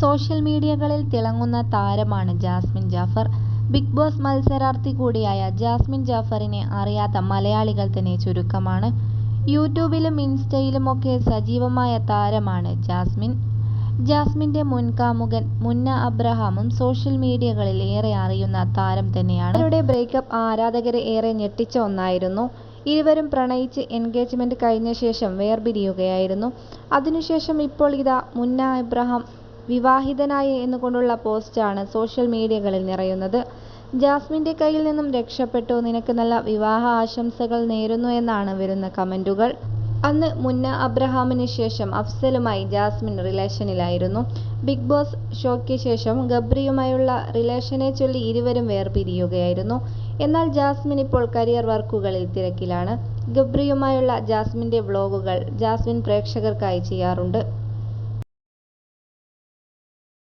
Social മീഡിയകളിൽ തിളങ്ങുന്ന താരമാണ് ജാസ്മിൻ ജാഫർ. ബിഗ് ബോസ് മത്സരാർത്ഥി കൂടിയായ ജാസ്മിൻ ജാഫറിനെ അറിയാത്ത മലയാളികൾ തന്നെ ചുരുക്കമാണ്. യൂട്യൂബിലും ഇൻസ്റ്റയിലുമൊക്കെ സജീവമായ താരമാണ് ജാസ്മിൻ. ജാസ്മിന്റെ മുൻകാമുകൻ മുന്ന അബ്രഹാമും സോഷ്യൽ മീഡിയകളിൽ ഏറെ അറിയുന്ന താരം തന്നെയാണ്. അവരുടെ ബ്രേക്കപ്പ് ആരാധകരെ ഏറെ ഞെട്ടിച്ച ഒന്നായിരുന്നു. ഇരുവരും പ്രണയിച്ച് എൻഗേജ്മെന്റ് കഴിഞ്ഞ ശേഷം വേർപിരിയുകയായിരുന്നു. അതിനുശേഷം ഇപ്പോൾ ഇതാ മുന്ന അബ്രഹാം വിവാഹിതനായി എന്നുകൊണ്ടുള്ള പോസ്റ്റാണ് സോഷ്യൽ മീഡിയകളിൽ നിറയുന്നത്. ജാസ്മിന്റെ കയ്യിൽ നിന്നും രക്ഷപ്പെട്ടു നിനക്ക് നല്ല വിവാഹ ആശംസകൾ നേരുന്നു എന്നാണ് വരുന്ന കമന്റുകൾ. അന്ന് മുന്ന അബ്രഹാമിന് ശേഷം അഫ്സലുമായി ജാസ്മിൻ റിലേഷനിലായിരുന്നു. ബിഗ് ബോസ് ഷോയ്ക്ക് ശേഷം ഗബ്രിയുമായുള്ള റിലേഷനെച്ചൊല്ലി ഇരുവരും വേർപിരിയുകയായിരുന്നു. എന്നാൽ ജാസ്മിൻ ഇപ്പോൾ കരിയർ വർക്കുകളിൽ തിരക്കിലാണ്. ഗബ്രിയുമായുള്ള ജാസ്മിന്റെ വ്ളോഗുകൾ ജാസ്മിൻ പ്രേക്ഷകർക്കായി ചെയ്യാറുണ്ട്.